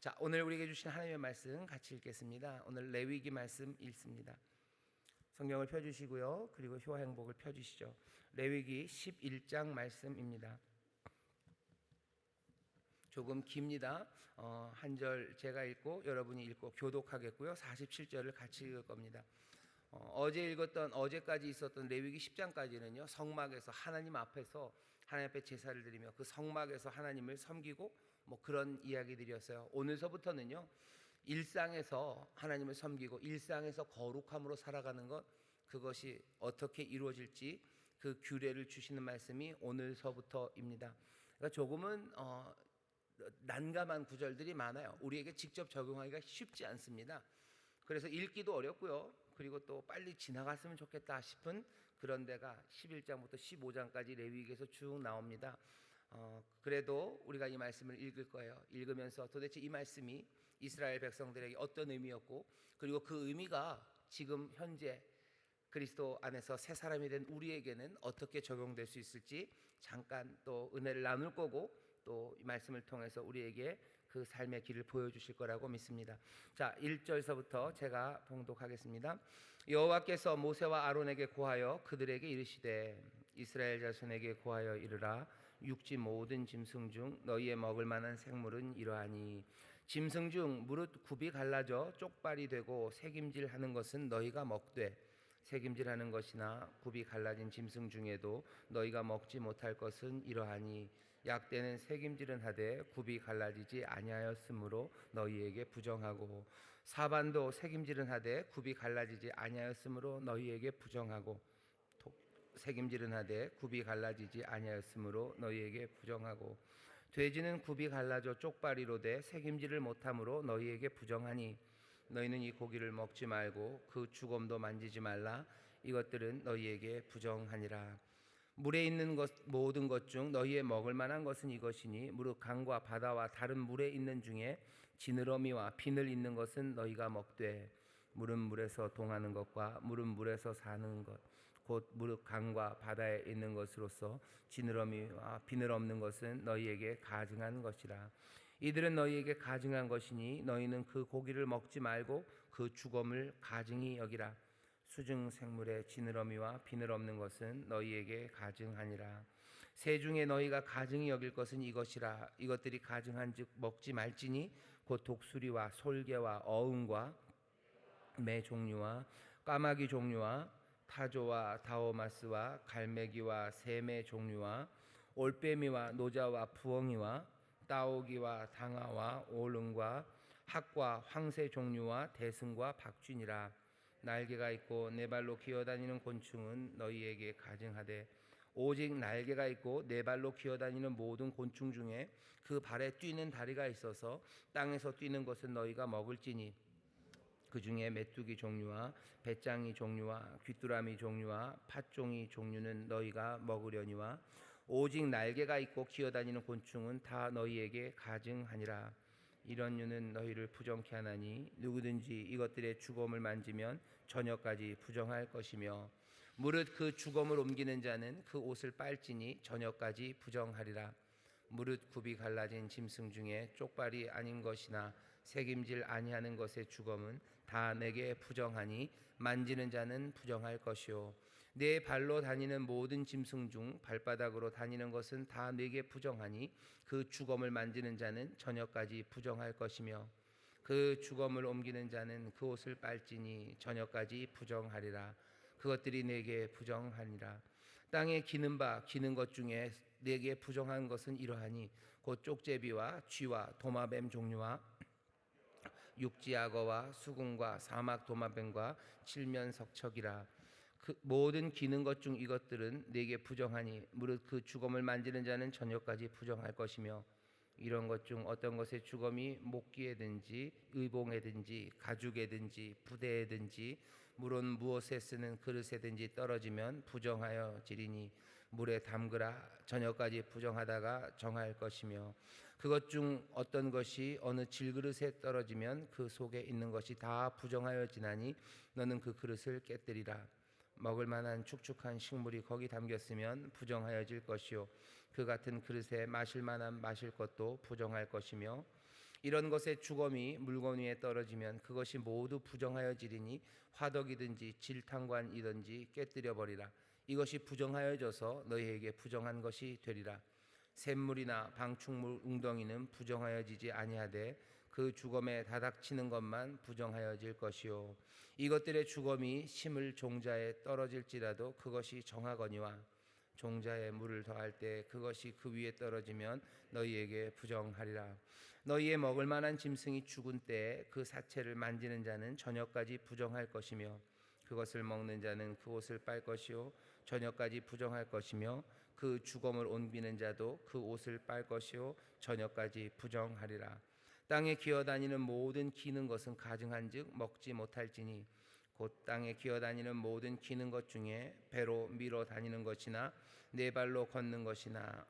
자, 오늘 우리에게 주신 하나님의 말씀 같이 읽겠습니다. 오늘 레위기 말씀 읽습니다. 성경을 펴 주시고요. 그리고 효 행복을 펴 주시죠. 레위기 11장 말씀입니다. 조금 깁니다. 어, 한 절 제가 읽고 여러분이 읽고 교독하겠고요. 47절을 같이 읽을 겁니다. 어, 제 읽었던 어제까지 있었던 레위기 10장까지는요. 성막에서 하나님 앞에서 하나님 앞에 제사를 드리며 그 성막에서 하나님을 섬기고 뭐 그런 이야기들이었어요. 오늘서부터는요. 일상에서 하나님을 섬기고 일상에서 거룩함으로 살아가는 것 그것이 어떻게 이루어질지 그 규례를 주시는 말씀이 오늘서부터입니다. 그러니까 조금은 어, 난감한 구절들이 많아요. 우리에게 직접 적용하기가 쉽지 않습니다. 그래서 읽기도 어렵고요. 그리고 또 빨리 지나갔으면 좋겠다 싶은 그런 데가 11장부터 15장까지 레위기에서 쭉 나옵니다. 어, 그래도 우리가 이 말씀을 읽을 거예요. 읽으면서 도대체 이 말씀이 이스라엘 백성들에게 어떤 의미였고 그리고 그 의미가 지금 현재 그리스도 안에서 새 사람이 된 우리에게는 어떻게 적용될 수 있을지 잠깐 또 은혜를 나눌 거고 또 이 말씀을 통해서 우리에게 그 삶의 길을 보여주실 거라고 믿습니다. 자, 1절서부터 제가 봉독하겠습니다. 여호와께서 모세와 아론에게 고하여 그들에게 이르시되 이스라엘 자손에게 고하여 이르라 육지 모든 짐승 중 너희의 먹을 만한 생물은 이러하니 짐승 중 무릇 굽이 갈라져 쪽발이 되고 새김질하는 것은 너희가 먹되 새김질하는 것이나 굽이 갈라진 짐승 중에도 너희가 먹지 못할 것은 이러하니 약대는 새김질은 하되 굽이 갈라지지 아니하였으므로 너희에게 부정하고 사반도 새김질은 하되 굽이 갈라지지 아니하였으므로 너희에게 부정하고 새김질은 하되 굽이 갈라지지 아니하였으므로 너희에게 부정하고 돼지는 굽이 갈라져 쪽발이로 돼 새김질을 못함으로 너희에게 부정하니 너희는 이 고기를 먹지 말고 그 주검도 만지지 말라. 이것들은 너희에게 부정하니라. 물에 있는 것 모든 것 중 너희의 먹을 만한 것은 이것이니 무릇 강과 바다와 다른 물에 있는 중에 지느러미와 비늘 있는 것은 너희가 먹되 물은 물에서 동하는 것과 물은 물에서 사는 것 곧 무릇 강과 바다에 있는 것으로서 지느러미와 비늘 없는 것은 너희에게 가증한 것이라. 이들은 너희에게 가증한 것이니 너희는 그 고기를 먹지 말고 그 주검을 가증히 여기라. 수중 생물의 지느러미와 비늘 없는 것은 너희에게 가증하니라. 새 중에 너희가 가증히 여길 것은 이것이라. 이것들이 가증한즉 먹지 말지니 곧 독수리와 솔개와 어음과 매 종류와 까마귀 종류와 타조와 다오마스와 갈매기와 새매 종류와 올빼미와 노자와 부엉이와 따오기와 당아와 오름과 학과 황새 종류와 대승과 박쥐니라. 날개가 있고 네 발로 기어다니는 곤충은 너희에게 가증하되 오직 날개가 있고 네 발로 기어다니는 모든 곤충 중에 그 발에 뛰는 다리가 있어서 땅에서 뛰는 것은 너희가 먹을지니 그 중에 메뚜기 종류와 배짱이 종류와 귀뚜라미 종류와 팥종이 종류는 너희가 먹으려니와 오직 날개가 있고 기어다니는 곤충은 다 너희에게 가증하니라. 이런 유는 너희를 부정케 하나니 누구든지 이것들의 주검을 만지면 저녁까지 부정할 것이며 무릇 그 주검을 옮기는 자는 그 옷을 빨지니 저녁까지 부정하리라. 무릇 굽이 갈라진 짐승 중에 쪽발이 아닌 것이나 새김질 아니하는 것의 주검은 다 내게 부정하니 만지는 자는 부정할 것이요. 내 발로 다니는 모든 짐승 중 발바닥으로 다니는 것은 다 내게 부정하니 그 주검을 만지는 자는 저녁까지 부정할 것이며 그 주검을 옮기는 자는 그 옷을 빨지니 저녁까지 부정하리라. 그것들이 내게 부정하니라. 땅에 기는 바 기는 것 중에 내게 부정한 것은 이러하니 곧 쪽제비와 쥐와 도마뱀 종류와 육지악어와 수궁과 사막 도마뱀과 칠면석척이라. 그 모든 기는 것 중 이것들은 내게 부정하니 무릇 그 주검을 만지는 자는 저녁까지 부정할 것이며 이런 것 중 어떤 것의 주검이 목기에든지 의봉에든지 가죽에든지 부대에든지 물론 무엇에 쓰는 그릇에든지 떨어지면 부정하여 지리니 물에 담그라 저녁까지 부정하다가 정할 것이며 그것 중 어떤 것이 어느 질그릇에 떨어지면 그 속에 있는 것이 다 부정하여 지나니 너는 그 그릇을 깨뜨리라 먹을 만한 축축한 식물이 거기 담겼으면 부정하여질 것이요 그 같은 그릇에 마실 만한 마실 것도 부정할 것이며 이런 것의 주검이 물건 위에 떨어지면 그것이 모두 부정하여지리니 화덕이든지 질탕관이든지 깨뜨려 버리라. 이것이 부정하여져서 너희에게 부정한 것이 되리라. 샘물이나 방충물 웅덩이는 부정하여지지 아니하되 그 주검에 다닥치는 것만 부정하여질 것이요. 이것들의 주검이 심을 종자에 떨어질지라도 그것이 정하거니와 종자에 물을 더할 때 그것이 그 위에 떨어지면 너희에게 부정하리라. 너희의 먹을 만한 짐승이 죽은 때에 그 사체를 만지는 자는 저녁까지 부정할 것이며 그것을 먹는 자는 그 옷을 빨 것이요 저녁까지 부정할 것이며 그 주검을 옮기는 자도 그 옷을 빨 것이요 저녁까지 부정하리라. 땅에 기어다니는 모든 기는 것은 가증한즉 먹지 못할지니 곧 땅에 기어다니는 모든 기는 것 중에 배로 밀어 다니는 것이나 네 발로 걷는 것이나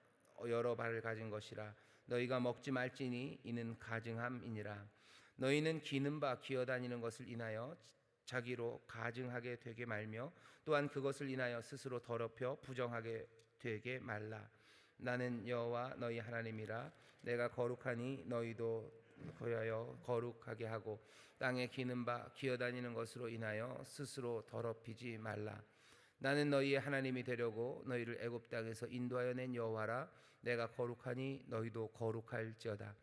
여러 발을 가진 것이라. 너희가 먹지 말지니 이는 가증함이니라. 너희는 기는 바 기어다니는 것을 인하여 자기로 가증하게 되게 말며 또한 그것을 인하여 스스로 더럽혀 부정하게 되게 말라. 나는 여호와 너희 하나님이라. 내가 거룩하니 너희도 거하여 거룩하게 하고 땅에 기는 바 기어다니는 것으로 인하여 스스로 더럽히지 말라. 나는 너희의 하나님이 되려고 너희를 애굽 땅에서 인도하여 낸 여호와라. 내가 거룩하니 너희도 거룩할지어다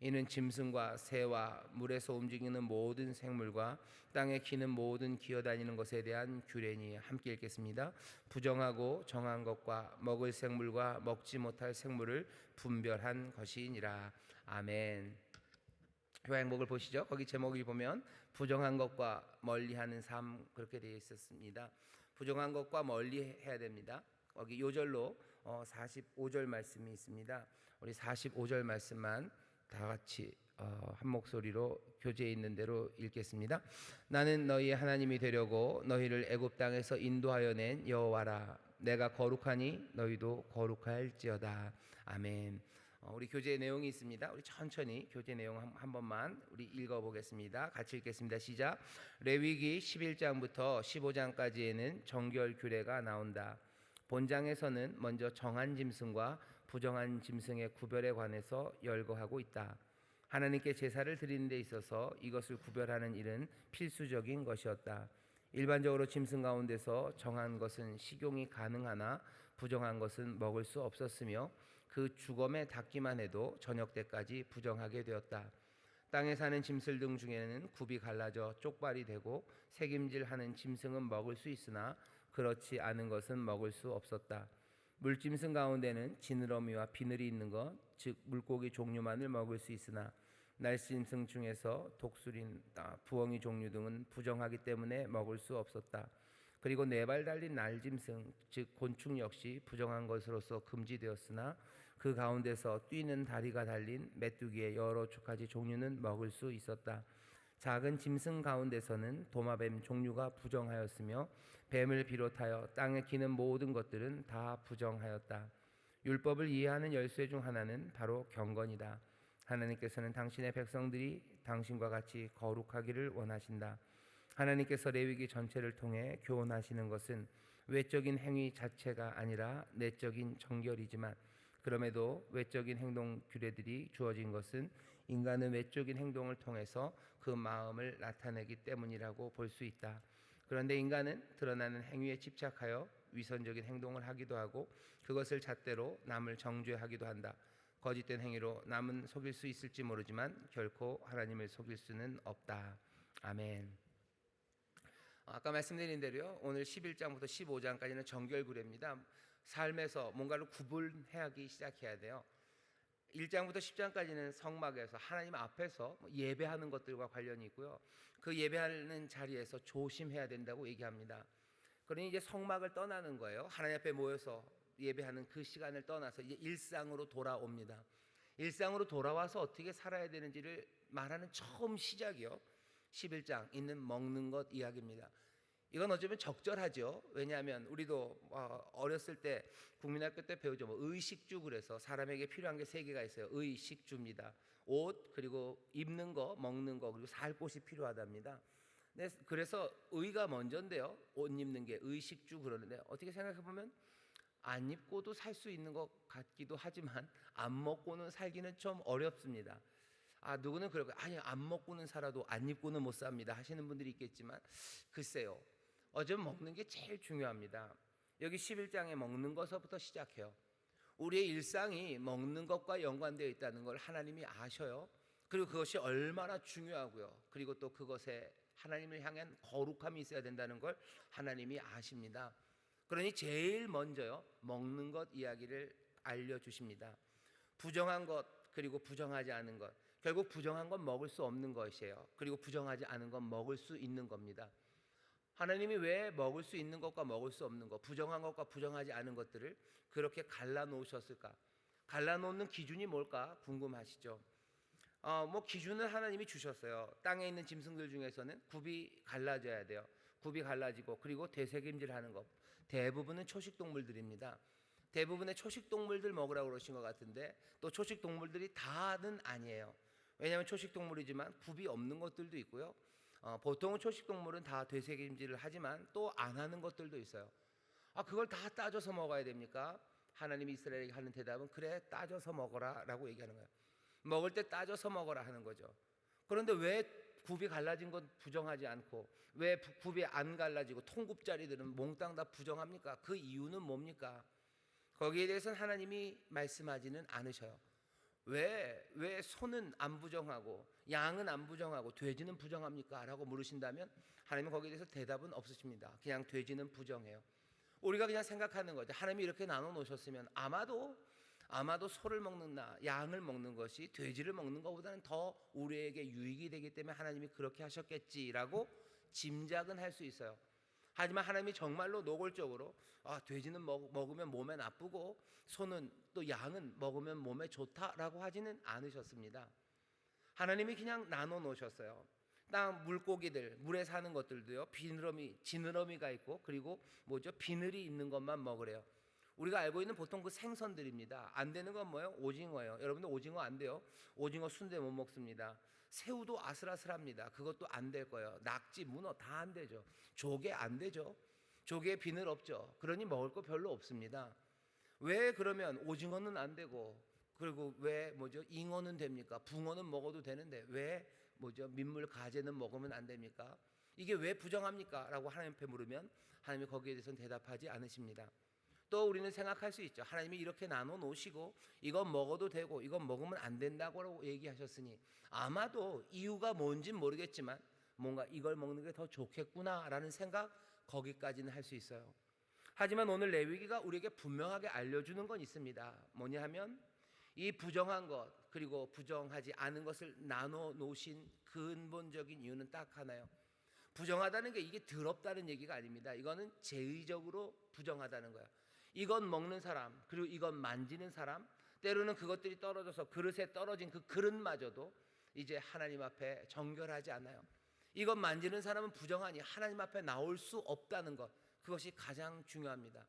이는 짐승과 새와 물에서 움직이는 모든 생물과 땅에 기는 모든 기어다니는 것에 대한 규례니 함께 읽겠습니다. 부정하고 정한 것과 먹을 생물과 먹지 못할 생물을 분별한 것이니라. 아멘. 교회 행복을 보시죠. 거기 제목을 보면 부정한 것과 멀리하는 삶 그렇게 되어 있었습니다. 부정한 것과 멀리 해야 됩니다. 거기 요절로 어, 45절 말씀이 있습니다. 우리 45절 말씀만 다 같이 어, 한 목소리로 교재에 있는 대로 읽겠습니다. 나는 너희의 하나님이 되려고 너희를 애굽 땅에서 인도하여 낸 여호와라. 내가 거룩하니 너희도 거룩할지어다. 아멘. 어, 우리 교재 내용이 있습니다. 우리 천천히 교재 내용 한, 한 번만 우리 읽어 보겠습니다. 같이 읽겠습니다. 시작. 레위기 11장부터 15장까지에는 정결 규례가 나온다. 본장에서는 먼저 정한 짐승과 부정한 짐승의 구별에 관해서 열거하고 있다. 하나님께 제사를 드리는 데 있어서 이것을 구별하는 일은 필수적인 것이었다. 일반적으로 짐승 가운데서 정한 것은 식용이 가능하나 부정한 것은 먹을 수 없었으며 그 주검에 닿기만 해도 저녁 때까지 부정하게 되었다. 땅에 사는 짐승 등 중에는 굽이 갈라져 쪽발이 되고 새김질하는 짐승은 먹을 수 있으나 그렇지 않은 것은 먹을 수 없었다. 물짐승 가운데는 지느러미와 비늘이 있는 것, 즉 물고기 종류만을 먹을 수 있으나 날짐승 중에서 독수린, 부엉이 종류 등은 부정하기 때문에 먹을 수 없었다. 그리고 네 발 달린 날짐승, 즉 곤충 역시 부정한 것으로서 금지되었으나 그 가운데서 뛰는 다리가 달린 메뚜기의 여러 가지 종류는 먹을 수 있었다. 작은 짐승 가운데서는 도마뱀 종류가 부정하였으며 뱀을 비롯하여 땅에 기는 모든 것들은 다 부정하였다. 율법을 이해하는 열쇠 중 하나는 바로 경건이다. 하나님께서는 당신의 백성들이 당신과 같이 거룩하기를 원하신다. 하나님께서 레위기 전체를 통해 교훈하시는 것은 외적인 행위 자체가 아니라 내적인 정결이지만 그럼에도 외적인 행동 규례들이 주어진 것은 인간은 외적인 행동을 통해서 그 마음을 나타내기 때문이라고 볼 수 있다. 그런데 인간은 드러나는 행위에 집착하여 위선적인 행동을 하기도 하고 그것을 잣대로 남을 정죄하기도 한다. 거짓된 행위로 남은 속일 수 있을지 모르지만 결코 하나님을 속일 수는 없다. 아멘. 아까 말씀드린 대로요. 오늘 11장부터 15장까지는 정결구례입니다. 삶에서 뭔가를 구분하기 시작해야 돼요. 1장부터 10장까지는 성막에서 하나님 앞에서 뭐 예배하는 것들과 관련이 있고요. 그 예배하는 자리에서 조심해야 된다고 얘기합니다. 그러니 이제 성막을 떠나는 거예요. 하나님 앞에 모여서 예배하는 그 시간을 떠나서 이제 일상으로 돌아옵니다. 일상으로 돌아와서 어떻게 살아야 되는지를 말하는 처음 시작이요. 11장 있는 먹는 것 이야기입니다. 이건 어쩌면 적절하죠. 왜냐하면 우리도 어, 어렸을 때 국민학교 때 배우죠. 뭐 의식주 그래서 사람에게 필요한 게 세 개가 있어요. 의식주입니다. 옷 그리고 입는 거, 먹는 거 그리고 살 곳이 필요하답니다. 네, 그래서 의가 먼저인데요. 옷 입는 게 의식주 그러는데 어떻게 생각해 보면 안 입고도 살 수 있는 것 같기도 하지만 안 먹고는 살기는 좀 어렵습니다. 아 누구는 거예요. 아니 안 먹고는 살아도 안 입고는 못 삽니다 하시는 분들이 있겠지만 글쎄요. 어제 먹는 게 제일 중요합니다. 여기 11장에 먹는 것부터 시작해요. 우리의 일상이 먹는 것과 연관되어 있다는 걸 하나님이 아셔요. 그리고 그것이 얼마나 중요하고요. 그리고 또 그것에 하나님을 향한 거룩함이 있어야 된다는 걸 하나님이 아십니다. 그러니 제일 먼저요. 먹는 것 이야기를 알려 주십니다. 부정한 것 그리고 부정하지 않은 것. 결국 부정한 건 먹을 수 없는 것이에요. 그리고 부정하지 않은 건 먹을 수 있는 겁니다. 하나님이 왜 먹을 수 있는 것과 먹을 수 없는 것, 부정한 것과 부정하지 않은 것들을 그렇게 갈라 놓으셨을까? 갈라 놓는 기준이 뭘까 궁금하시죠? 어, 뭐 기준을 하나님이 주셨어요. 땅에 있는 짐승들 중에서는 굽이 갈라져야 돼요. 굽이 갈라지고 그리고 되새김질하는 것. 대부분은 초식 동물들입니다. 대부분의 초식 동물들 먹으라고 그러신 것 같은데 또 초식 동물들이 다는 아니에요. 왜냐하면 초식 동물이지만 굽이 없는 것들도 있고요. 어, 보통은 초식 동물은 다 되새김질을 하지만 또 안 하는 것들도 있어요. 아 그걸 다 따져서 먹어야 됩니까? 하나님이 이스라엘에게 하는 대답은 그래 따져서 먹어라 라고 얘기하는 거예요. 먹을 때 따져서 먹어라 하는 거죠. 그런데 왜 굽이 갈라진 건 부정하지 않고 왜 부- 굽이 안 갈라지고 통굽자리들은 몽땅 다 부정합니까? 그 이유는 뭡니까? 거기에 대해서는 하나님이 말씀하지는 않으셔요. 왜, 왜 소는 안 부정하고 양은 안 부정하고 돼지는 부정합니까? 라고 물으신다면 하나님은 거기에 대해서 대답은 없으십니다. 그냥 돼지는 부정해요. 우리가 그냥 생각하는 거죠. 하나님이 이렇게 나눠 놓으셨으면 아마도 아마도 소를 먹는 나, 양을 먹는 것이 돼지를 먹는 것보다는 더 우리에게 유익이 되기 때문에 하나님이 그렇게 하셨겠지라고 짐작은 할 수 있어요. 하지만 하나님이 정말로 노골적으로 아, 돼지는 먹, 먹으면 몸에 나쁘고 소는 또 양은 먹으면 몸에 좋다라고 하지는 않으셨습니다. 하나님이 그냥 나눠 놓으셨어요. 땅 물고기들, 물에 사는 것들도요. 비늘어미, 지느러미가 있고 그리고 뭐죠? 비늘이 있는 것만 먹으래요. 우리가 알고 있는 보통 그 생선들입니다. 안 되는 건 뭐예요? 오징어예요. 여러분들 오징어 안 돼요. 오징어 순대 못 먹습니다. 새우도 아슬아슬합니다. 그것도 안 될 거예요. 낙지, 문어 다 안 되죠. 조개 안 되죠. 조개에 비늘 없죠. 그러니 먹을 거 별로 없습니다. 왜 그러면 오징어는 안 되고 그리고 왜 뭐죠? 잉어는 됩니까? 붕어는 먹어도 되는데 왜 뭐죠? 민물 가재는 먹으면 안 됩니까? 이게 왜 부정합니까? 라고 하나님 앞에 물으면 하나님이 거기에 대해서는 대답하지 않으십니다. 또 우리는 생각할 수 있죠. 하나님이 이렇게 나눠 놓으시고 이건 먹어도 되고 이건 먹으면 안 된다고 얘기하셨으니 아마도 이유가 뭔진 모르겠지만 뭔가 이걸 먹는 게 더 좋겠구나라는 생각 거기까지는 할 수 있어요. 하지만 오늘 레위기가 우리에게 분명하게 알려주는 건 있습니다. 뭐냐 하면 이 부정한 것 그리고 부정하지 않은 것을 나눠 놓으신 근본적인 이유는 딱 하나요. 부정하다는 게 이게 더럽다는 얘기가 아닙니다. 이거는 제의적으로 부정하다는 거야. 이건 먹는 사람 그리고 이건 만지는 사람 때로는 그것들이 떨어져서 그릇에 떨어진 그 그릇마저도 이제 하나님 앞에 정결하지 않아요. 이것 만지는 사람은 부정하니 하나님 앞에 나올 수 없다는 것 그것이 가장 중요합니다.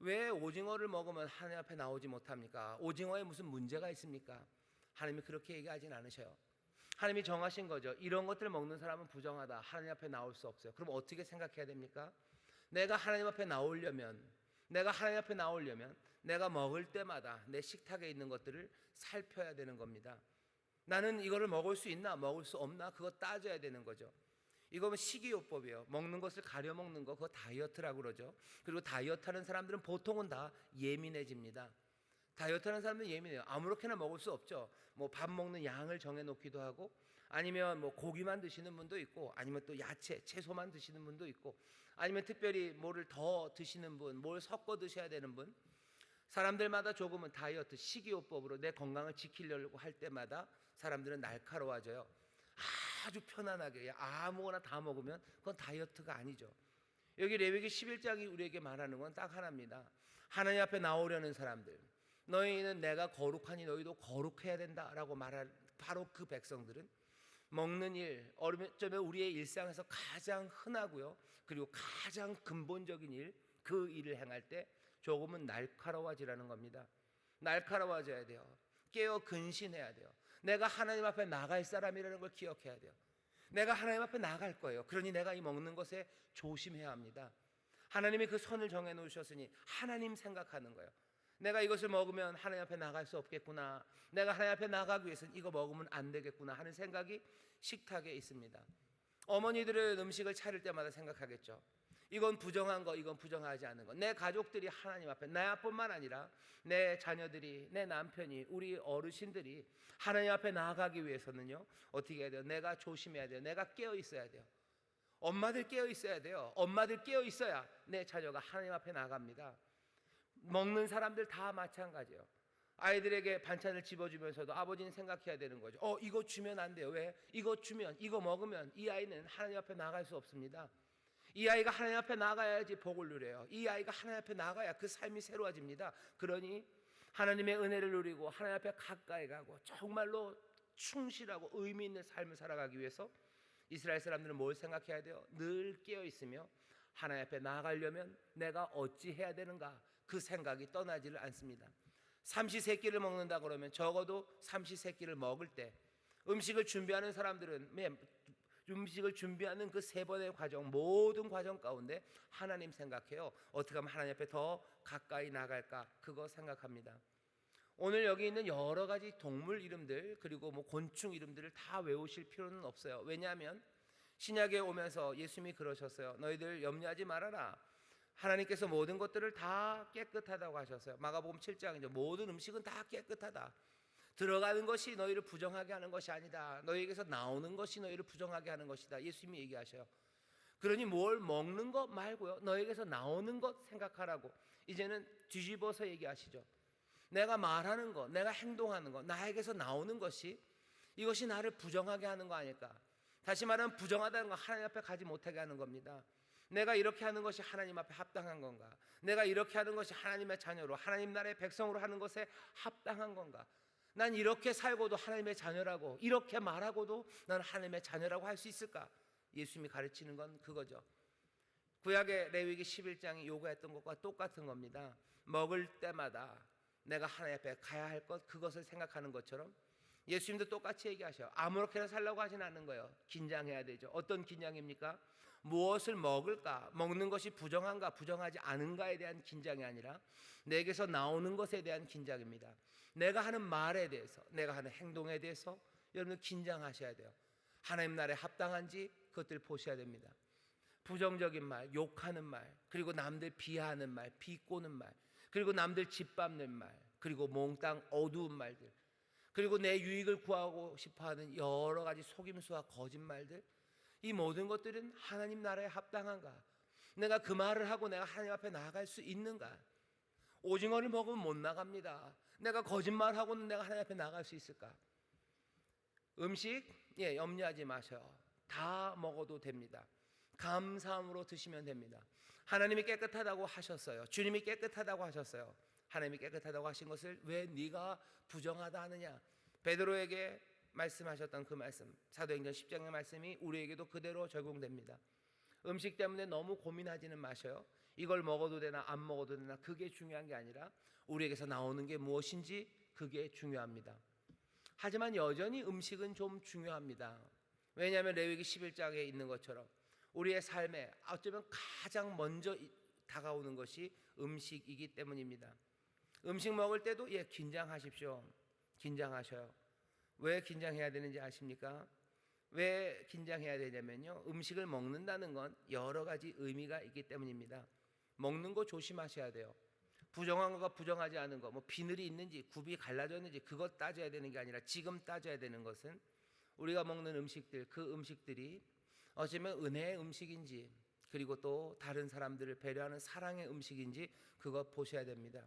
왜 오징어를 먹으면 하나님 앞에 나오지 못합니까? 오징어에 무슨 문제가 있습니까? 하나님이 그렇게 얘기하진 않으셔요. 하나님이 정하신 거죠. 이런 것들을 먹는 사람은 부정하다. 하나님 앞에 나올 수 없어요. 그럼 어떻게 생각해야 됩니까? 내가 하나님 앞에 나오려면 내가 하나님 앞에 나오려면 내가 먹을 때마다 내 식탁에 있는 것들을 살펴야 되는 겁니다. 나는 이거를 먹을 수 있나 먹을 수 없나 그거 따져야 되는 거죠. 이거는 식이요법이에요. 먹는 것을 가려 먹는 거 그거 다이어트라고 그러죠. 그리고 다이어트 하는 사람들은 보통은 다 예민해집니다. 다이어트 하는 사람들은 예민해요. 아무렇게나 먹을 수 없죠. 뭐 밥 먹는 양을 정해 놓기도 하고 아니면 뭐 고기만 드시는 분도 있고 아니면 또 야채, 채소만 드시는 분도 있고 아니면 특별히 뭐를 더 드시는 분, 뭘 섞어 드셔야 되는 분 사람들마다 조금은 다이어트 식이요법으로 내 건강을 지키려고 할 때마다 사람들은 날카로워져요. 아주 편안하게 아무거나 다 먹으면 그건 다이어트가 아니죠. 여기 레위기 11장이 우리에게 말하는 건 딱 하나입니다. 하나님 앞에 나오려는 사람들. 너희는 내가 거룩하니 너희도 거룩해야 된다라고 말할 바로 그 백성들은 먹는 일, 어쩌면 우리의 일상에서 가장 흔하고요. 그리고 가장 근본적인 일, 그 일을 행할 때 조금은 날카로워지라는 겁니다. 날카로워져야 돼요. 깨어 근신해야 돼요. 내가 하나님 앞에 나갈 사람이라는 걸 기억해야 돼요. 내가 하나님 앞에 나갈 거예요. 그러니 내가 이 먹는 것에 조심해야 합니다. 하나님이 그 선을 정해 놓으셨으니 하나님 생각하는 거예요. 내가 이것을 먹으면 하나님 앞에 나갈 수 없겠구나. 내가 하나님 앞에 나가기 위해서는 이거 먹으면 안 되겠구나 하는 생각이 식탁에 있습니다. 어머니들은 음식을 차릴 때마다 생각하겠죠. 이건 부정한 거, 이건 부정하지 않은 거. 내 가족들이 하나님 앞에 나뿐만 아니라 내 자녀들이, 내 남편이, 우리 어르신들이 하나님 앞에 나아가기 위해서는요. 어떻게 해야 돼요? 내가 조심해야 돼요. 내가 깨어 있어야 돼요. 엄마들 깨어 있어야 돼요. 엄마들 깨어 있어야 내 자녀가 하나님 앞에 나갑니다. 먹는 사람들 다 마찬가지예요. 아이들에게 반찬을 집어주면서도 아버지는 생각해야 되는 거죠. 어, 이거 주면 안 돼요. 왜? 이거 주면, 이거 먹으면 이 아이는 하나님 앞에 나갈 수 없습니다. 이 아이가 하나님 앞에 나가야지 복을 누려요. 이 아이가 하나님 앞에 나가야 그 삶이 새로워집니다. 그러니 하나님의 은혜를 누리고 하나님 앞에 가까이 가고 정말로 충실하고 의미 있는 삶을 살아가기 위해서 이스라엘 사람들은 뭘 생각해야 돼요? 늘 깨어 있으며 하나님 앞에 나아가려면 내가 어찌 해야 되는가 그 생각이 떠나지를 않습니다. 삼시세끼를 먹는다 그러면 적어도 삼시세끼를 먹을 때 음식을 준비하는 사람들은 맨 음식을 준비하는 그 세 번의 과정 모든 과정 가운데 하나님 생각해요. 어떻게 하면 하나님 앞에 더 가까이 나갈까 그거 생각합니다. 오늘 여기 있는 여러 가지 동물 이름들 그리고 뭐 곤충 이름들을 다 외우실 필요는 없어요. 왜냐하면 신약에 오면서 예수님이 그러셨어요. 너희들 염려하지 말아라. 하나님께서 모든 것들을 다 깨끗하다고 하셨어요. 마가복음 7장이죠. 모든 음식은 다 깨끗하다. 들어가는 것이 너희를 부정하게 하는 것이 아니다. 너희에게서 나오는 것이 너희를 부정하게 하는 것이다. 예수님이 얘기하셔요. 그러니 뭘 먹는 것 말고요. 너에게서 나오는 것 생각하라고. 이제는 뒤집어서 얘기하시죠. 내가 말하는 것, 내가 행동하는 것, 나에게서 나오는 것이 이것이 나를 부정하게 하는 거 아닐까? 다시 말하면 부정하다는 건 하나님 앞에 가지 못하게 하는 겁니다. 내가 이렇게 하는 것이 하나님 앞에 합당한 건가? 내가 이렇게 하는 것이 하나님의 자녀로 하나님 나라의 백성으로 하는 것에 합당한 건가? 난 이렇게 살고도 하나님의 자녀라고 이렇게 말하고도 난 하나님의 자녀라고 할 수 있을까? 예수님이 가르치는 건 그거죠. 구약의 레위기 11장이 요구했던 것과 똑같은 겁니다. 먹을 때마다 내가 하나님 앞에 가야 할 것 그것을 생각하는 것처럼 예수님도 똑같이 얘기하셔요. 아무렇게나 살라고 하진 않는 거예요. 긴장해야 되죠. 어떤 긴장입니까? 무엇을 먹을까? 먹는 것이 부정한가, 부정하지 않은가에 대한 긴장이 아니라 내게서 나오는 것에 대한 긴장입니다. 내가 하는 말에 대해서, 내가 하는 행동에 대해서 여러분 긴장하셔야 돼요. 하나님 나라에 합당한지 그것들 보셔야 됩니다. 부정적인 말, 욕하는 말, 그리고 남들 비하하는 말, 비꼬는 말, 그리고 남들 짓밟는 말, 그리고 몽땅 어두운 말들, 그리고 내 유익을 구하고 싶어하는 여러 가지 속임수와 거짓말들, 이 모든 것들은 하나님 나라에 합당한가? 내가 그 말을 하고 내가 하나님 앞에 나아갈 수 있는가? 오징어를 먹으면 못 나갑니다. 내가 거짓말하고는 내가 하나님 앞에 나갈 수 있을까? 음식 예 염려하지 마셔요. 다 먹어도 됩니다. 감사함으로 드시면 됩니다. 하나님이 깨끗하다고 하셨어요. 주님이 깨끗하다고 하셨어요. 하나님이 깨끗하다고 하신 것을 왜 네가 부정하다 하느냐? 베드로에게 말씀하셨던 그 말씀, 사도행전 10장의 말씀이 우리에게도 그대로 적용됩니다. 음식 때문에 너무 고민하지는 마셔요. 이걸 먹어도 되나 안 먹어도 되나 그게 중요한 게 아니라 우리에게서 나오는 게 무엇인지 그게 중요합니다. 하지만 여전히 음식은 좀 중요합니다. 왜냐하면 레위기 11장에 있는 것처럼 우리의 삶에 어쩌면 가장 먼저 다가오는 것이 음식이기 때문입니다. 음식 먹을 때도 예 긴장하십시오. 긴장하셔요. 왜 긴장해야 되는지 아십니까? 왜 긴장해야 되냐면요. 음식을 먹는다는 건 여러 가지 의미가 있기 때문입니다. 먹는 거 조심하셔야 돼요. 부정한 거가 부정하지 않은 거, 뭐 비늘이 있는지 굽이 갈라졌는지 그것 따져야 되는 게 아니라 지금 따져야 되는 것은 우리가 먹는 음식들, 그 음식들이 어쩌면 은혜의 음식인지 그리고 또 다른 사람들을 배려하는 사랑의 음식인지 그것 보셔야 됩니다.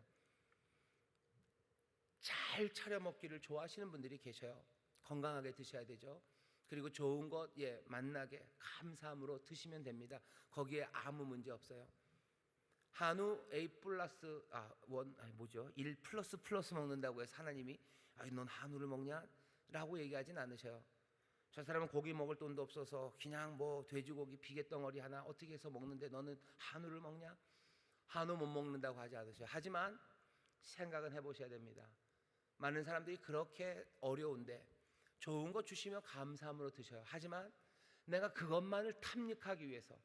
잘 차려 먹기를 좋아하시는 분들이 계셔요. 건강하게 드셔야 되죠. 그리고 좋은 것 예, 만나게 감사함으로 드시면 됩니다. 거기에 아무 문제 없어요. 한우 A 플러스 아원 아니 뭐죠? 1 플러스 플러스 먹는다고 해서 하나님이 아니 넌 한우를 먹냐라고 얘기하진 않으셔요. 저 사람은 고기 먹을 돈도 없어서 그냥 뭐 돼지고기 비계덩어리 하나 어떻게 해서 먹는데 너는 한우를 먹냐? 한우 못 먹는다고 하지 않으셔요. 하지만 생각은 해보셔야 됩니다. 많은 사람들이 그렇게 어려운데 좋은 거 주시면 감사함으로 드셔요. 하지만 내가 그것만을 탐닉하기 위해서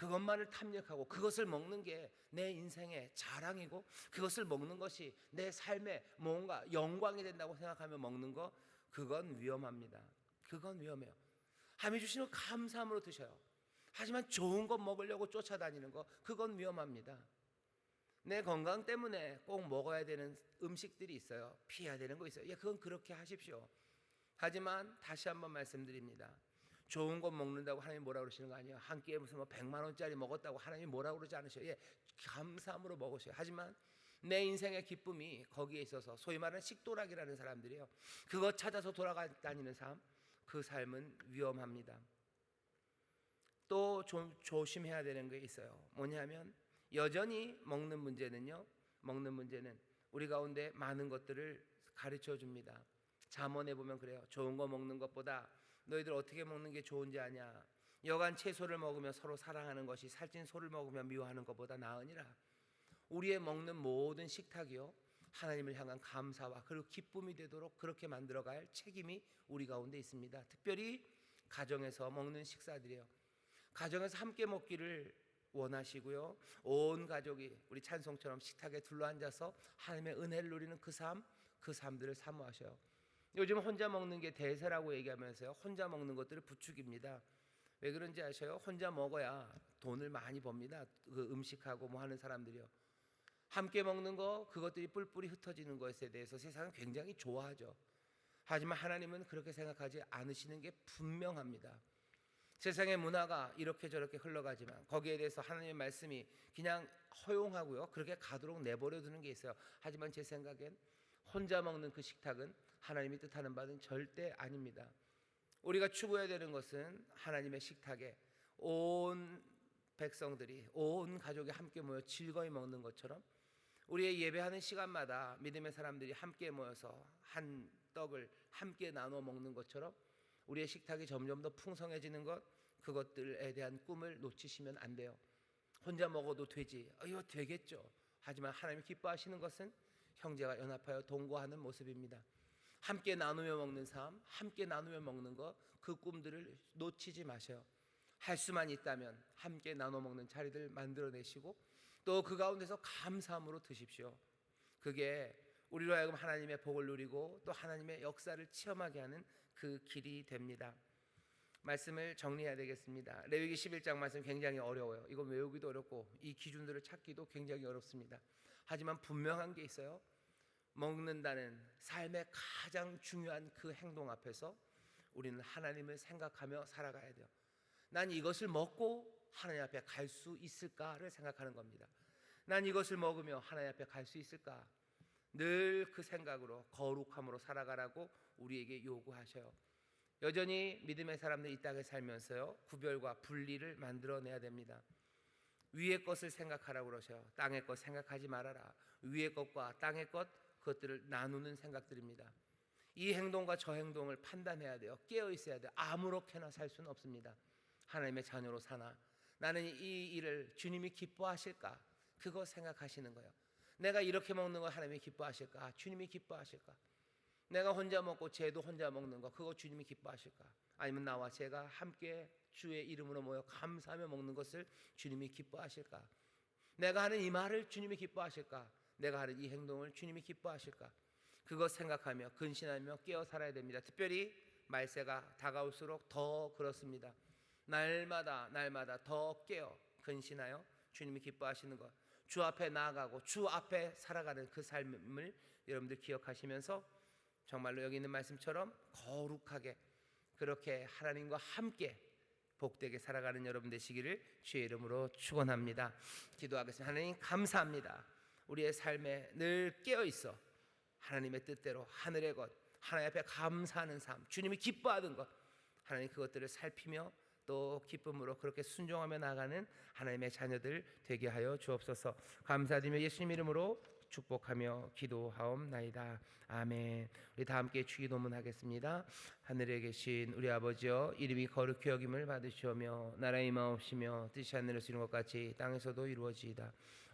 그것만을 탐닉하고 그것을 먹는 게 내 인생의 자랑이고 그것을 먹는 것이 내 삶의 뭔가 영광이 된다고 생각하며 먹는 거 그건 위험합니다. 그건 위험해요. 하나님이 주시는 감사함으로 드셔요. 하지만 좋은 것 먹으려고 쫓아다니는 거 그건 위험합니다. 내 건강 때문에 꼭 먹어야 되는 음식들이 있어요. 피해야 되는 거 있어요. 예, 그건 그렇게 하십시오. 하지만 다시 한번 말씀드립니다. 좋은 것 먹는다고 하나님 뭐라 그러시는 거 아니에요. 한 끼에 무슨 뭐 100만 원짜리 먹었다고 하나님 뭐라 그러지 않으셔요. 예, 감사함으로 먹으셔요. 하지만 내 인생의 기쁨이 거기에 있어서 소위 말하는 식도락이라는 사람들이요. 그거 찾아서 돌아다니는 삶, 그 삶은 위험합니다. 또좀 조심해야 되는 게 있어요. 뭐냐면 여전히 먹는 문제는요. 먹는 문제는 우리 가운데 많은 것들을 가르쳐 줍니다. 잠언에 보면 그래요. 좋은 거 먹는 것보다 너희들 어떻게 먹는 게 좋은지 아냐? 여간 채소를 먹으며 서로 사랑하는 것이 살찐 소를 먹으며 미워하는 것보다 나으니라. 우리의 먹는 모든 식탁이요 하나님을 향한 감사와 그리고 기쁨이 되도록 그렇게 만들어갈 책임이 우리 가운데 있습니다. 특별히 가정에서 먹는 식사들이요. 가정에서 함께 먹기를 원하시고요. 온 가족이 우리 찬송처럼 식탁에 둘러앉아서 하나님의 은혜를 누리는 그 삶, 그 삶들을 사모하셔요. 요즘 혼자 먹는 게 대세라고 얘기하면서요. 혼자 먹는 것들을 부추깁니다. 왜 그런지 아셔요? 혼자 먹어야 돈을 많이 법니다. 그 음식하고 뭐 하는 사람들이요. 함께 먹는 거 그것들이 뿔뿔이 흩어지는 것에 대해서 세상은 굉장히 좋아하죠. 하지만 하나님은 그렇게 생각하지 않으시는 게 분명합니다. 세상의 문화가 이렇게 저렇게 흘러가지만 거기에 대해서 하나님의 말씀이 그냥 허용하고요. 그렇게 가도록 내버려 두는 게 있어요. 하지만 제 생각엔 혼자 먹는 그 식탁은 하나님이 뜻하는 바는 절대 아닙니다. 우리가 추구해야 되는 것은 하나님의 식탁에 온 백성들이 온 가족이 함께 모여 즐거이 먹는 것처럼 우리의 예배하는 시간마다 믿음의 사람들이 함께 모여서 한 떡을 함께 나눠 먹는 것처럼 우리의 식탁이 점점 더 풍성해지는 것 그것들에 대한 꿈을 놓치시면 안 돼요. 혼자 먹어도 되지. 어, 이거 되겠죠. 하지만 하나님이 기뻐하시는 것은 형제가 연합하여 동거하는 모습입니다. 함께 나누며 먹는 삶, 함께 나누며 먹는 것, 그 꿈들을 놓치지 마셔요. 할 수만 있다면 함께 나눠 먹는 자리들 만들어내시고 또 그 가운데서 감사함으로 드십시오. 그게 우리로 하여금 하나님의 복을 누리고 또 하나님의 역사를 체험하게 하는 그 길이 됩니다. 말씀을 정리해야 되겠습니다. 레위기 11장 말씀 굉장히 어려워요. 이거 외우기도 어렵고 이 기준들을 찾기도 굉장히 어렵습니다. 하지만 분명한 게 있어요. 먹는다는 삶의 가장 중요한 그 행동 앞에서 우리는 하나님을 생각하며 살아가야 돼요. 난 이것을 먹고 하나님 앞에 갈 수 있을까를 생각하는 겁니다. 난 이것을 먹으며 하나님 앞에 갈 수 있을까? 늘 그 생각으로 거룩함으로 살아가라고 우리에게 요구하셔요. 여전히 믿음의 사람들이 이 땅에 살면서요 구별과 분리를 만들어내야 됩니다. 위의 것을 생각하라고 그러셔요. 땅의 것 생각하지 말아라. 위의 것과 땅의 것 그것들을 나누는 생각들입니다. 이 행동과 저 행동을 판단해야 돼요. 깨어 있어야 돼요. 아무렇게나 살 수는 없습니다. 하나님의 자녀로 사나 나는 이 일을 주님이 기뻐하실까? 그거 생각하시는 거예요. 내가 이렇게 먹는 거 하나님이 기뻐하실까? 주님이 기뻐하실까? 내가 혼자 먹고 쟤도 혼자 먹는 거 그거 주님이 기뻐하실까? 아니면 나와 제가 함께 주의 이름으로 모여 감사하며 먹는 것을 주님이 기뻐하실까? 내가 하는 이 말을 주님이 기뻐하실까? 내가 하는 이 행동을 주님이 기뻐하실까? 그것 생각하며 근신하며 깨어 살아야 됩니다. 특별히 말세가 다가올수록 더 그렇습니다. 날마다 날마다 더 깨어 근신하여 주님이 기뻐하시는 것, 주 앞에 나아가고 주 앞에 살아가는 그 삶을 여러분들 기억하시면서 정말로 여기 있는 말씀처럼 거룩하게 그렇게 하나님과 함께 복되게 살아가는 여러분 되시기를 주의 이름으로 축원합니다. 기도하겠습니다. 하나님 감사합니다. 우리의 삶에 늘 깨어 있어. 하나님의 뜻대로 하늘의 것 하나님 앞에 감사하는 삶 주님이 기뻐하던 것. 하나님 그것들을 살피며 또 기쁨으로 그렇게 순종하며 나가는 하나님의 자녀들 되게 하여 주옵소서. 감사드리며 예수님 이름으로 축복하며 기도하옵나이다. 아멘. 우리 다 함께 주기도문 하겠습니다. 하늘에 계신 우리 아버지여 이름이 거룩히 여김을 받으시오며 나라의 임하옵시며 뜻이 하늘에서 이룬 것 같이 땅에서도 이루어지이다